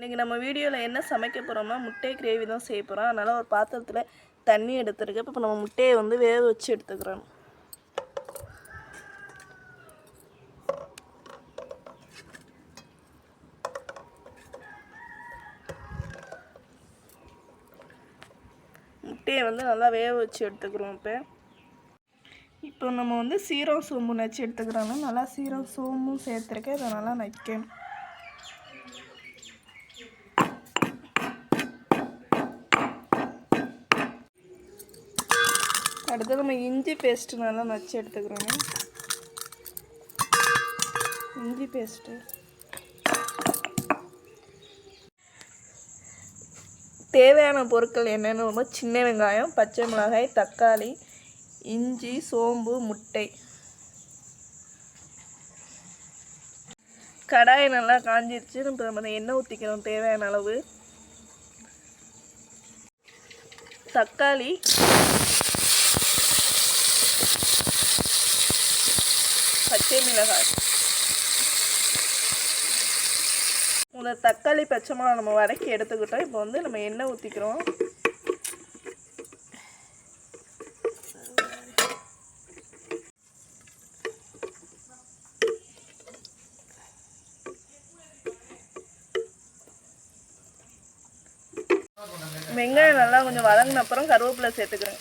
இன்றைக்கி நம்ம வீடியோவில் என்ன சமைக்க போகிறோம்னா முட்டை கிரேவி தான் செய்ய போகிறோம் அதனால் ஒரு பாத்திரத்தில் தண்ணி எடுத்துருக்கு. இப்போ நம்ம முட்டையை வந்து வேக வச்சு எடுத்துக்கிறோம். முட்டையை வந்து நல்லா வேக வச்சு எடுத்துக்கிறோம் இப்போ. இப்போ நம்ம வந்து சீரகம் சோம்பு நச்சு எடுத்துக்கிறோம்னா நல்லா சீரகம் சோம்பும் சேர்த்துருக்கேன் இதை நல்லா நக்கணும் அடுத்து நம்ம இஞ்சி பேஸ்ட்டு நல்லா நச்சு எடுத்துக்கிறோங்க. இஞ்சி பேஸ்ட்டு தேவையான பொருட்கள் என்னென்னு ரொம்ப சின்ன வெங்காயம் பச்சை மிளகாய் தக்காளி இஞ்சி சோம்பு முட்டை. கடாய் நல்லா காஞ்சிருச்சு. நம்ம நம்ம எண்ணெய் ஊற்றிக்கிறோம் தேவையான அளவு. தக்காளி பச்சை மிளகாய். முதல் தக்காளி பச்சை மிளகாய் நம்ம வதக்கி எடுத்துக்கிட்டோம். இப்போ வந்து நம்ம எண்ணெய் ஊற்றிக்கிறோம் வெங்காயம் நல்லா கொஞ்சம் வதங்கின அப்புறம் கருவேப்பிலை சேர்த்துக்கிறேன்.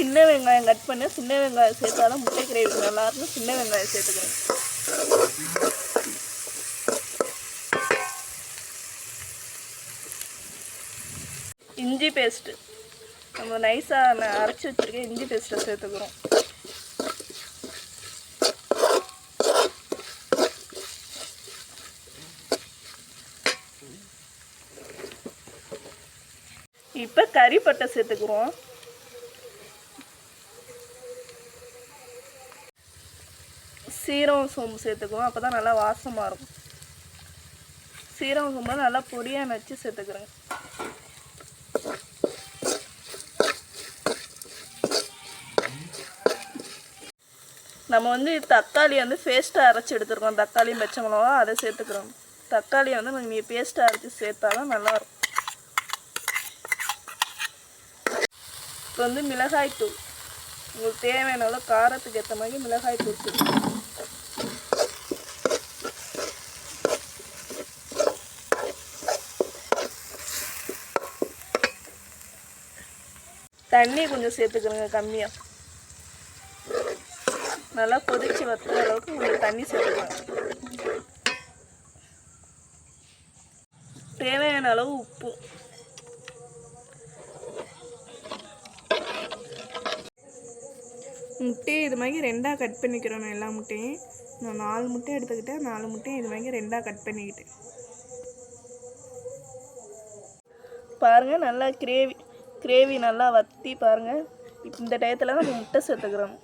சின்ன வெங்காயம் கட் பண்ணி. சின்ன வெங்காயம் சேர்த்தாலும் முட்டை கிரேவி நல்லா இருக்கும். சின்ன வெங்காயம் சேர்த்துக்கிறேன் இஞ்சி பேஸ்ட்டு நம்ம நைஸாக அரைச்சி வச்சுருக்க இஞ்சி பேஸ்ட்டை சேர்த்துக்கிறோம். இப்போ கறி பட்டை சேர்த்துக்குறோம். சீரகம் சோம்பு சேர்த்துக்குவோம். அப்போ தான் நல்லா வாசமாக இருக்கும். சீரகம் சோம்பு நல்லா பொடியாக நச்சு சேர்த்துக்கிறேங்க நம்ம வந்து தக்காளி வந்து பேஸ்ட்டாக அரைச்சி எடுத்துருக்கோம். தக்காளியும் பச்சை மிளகா அதை சேர்த்துக்கிறோம். தக்காளியை வந்து நீங்கள் பேஸ்ட்டாக அரைச்சி சேர்த்தா தான் நல்லாயிருக்கும். இப்போ வந்து மிளகாய்த்தூள். உங்களுக்கு தேவையான அளவு காரத்துக்கு ஏற்ற மாதிரி மிளகாய் தூள் தண்ணி கொஞ்சம் சேர்த்துக்கிறோங்க கம்மியாக நல்லா கொதிச்சு வத்துற அளவுக்கு கொஞ்சம் தண்ணி சேர்த்துக்கலாம் தேவையான அளவு உப்பு. முட்டையை இது மாதிரி ரெண்டாக கட் பண்ணிக்கிறோம் நான் எல்லா முட்டையும். நான் நாலு முட்டை எடுத்துக்கிட்டேன் நாலு முட்டையும் இது மாதிரி ரெண்டாக கட் பண்ணிக்கிட்டேன். பாருங்கள் நல்லா கிரேவி. கிரேவி நல்லா வத்தி பாருங்கள் இந்த டயத்தில் தான் நம்ம முட்டை சேர்த்துக்கிறோம்.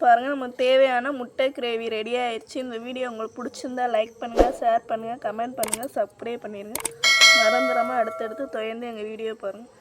பாருங்கள் நம்ம தேவையான முட்டை கிரேவி ரெடி ஆயிடுச்சு இந்த வீடியோ உங்களுக்கு பிடிச்சிருந்தா லைக் பண்ணுங்கள் ஷேர் பண்ணுங்கள் கமெண்ட் பண்ணுங்கள் சப்ஸ்கிரைப் பண்ணிடுங்க மறந்துடாமல் அடுத்தடுத்து துயந்து எங்கள் வீடியோ பாருங்கள்